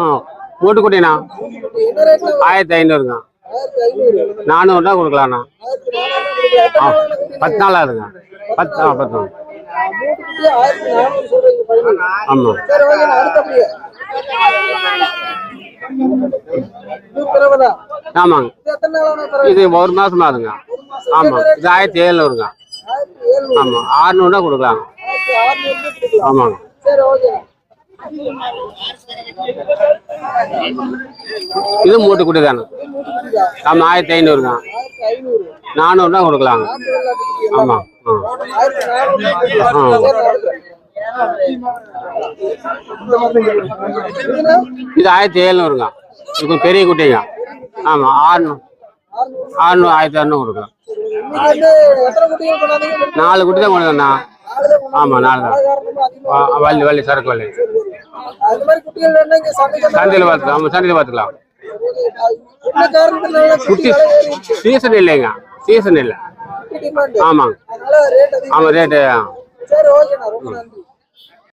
ஆ மூட்டுக்குட்டிண்ணா ஆயிரத்தி ஐநூறுங்க. ஆயிரத்தி கொடுக்கலாண்ணா ஆ பத்து நாள் ஆகுதுங்க பத்து ஆ பத்து நாள் ஆமாம் இது ஆமாங்க. இது ஒரு மாதம் ஆகுதுங்க. ஆமாம் இது ஆயிரத்தி எழுநூறுங்க. ஆமாம் ஆறுநூறுவா கொடுக்கலாங்க. கொடுக்கலாம் ஆமாங்க. இது மூட்டு குட்டி தானே. ஆமாம் ஆயிரத்தி ஐநூறு தான். நானூறு தான் கொடுக்கலாங்க. ஆமாம் இது ஆயிரத்தி எழுநூறுங்க. இது பெரிய குட்டிங்க. ஆமாம் ஆறுநூறு ஆறுநூறு ஆயிரத்தி அறுநூறு கொடுக்கலாம். நாலு குட்டி தான் கொடுக்கண்ணா ஆமாம் நாலு தான். வள்ளி வள்ளி சரக்கு வள்ளி. சந்தையில் பார்த்துக்கலாம். ஆமாம் சந்தையில் பார்த்துக்கலாம். குட்டி சீசன் இல்லைங்க. சீசன் இல்லை. ஆமாங்க. ஆமாம் ரேட்டு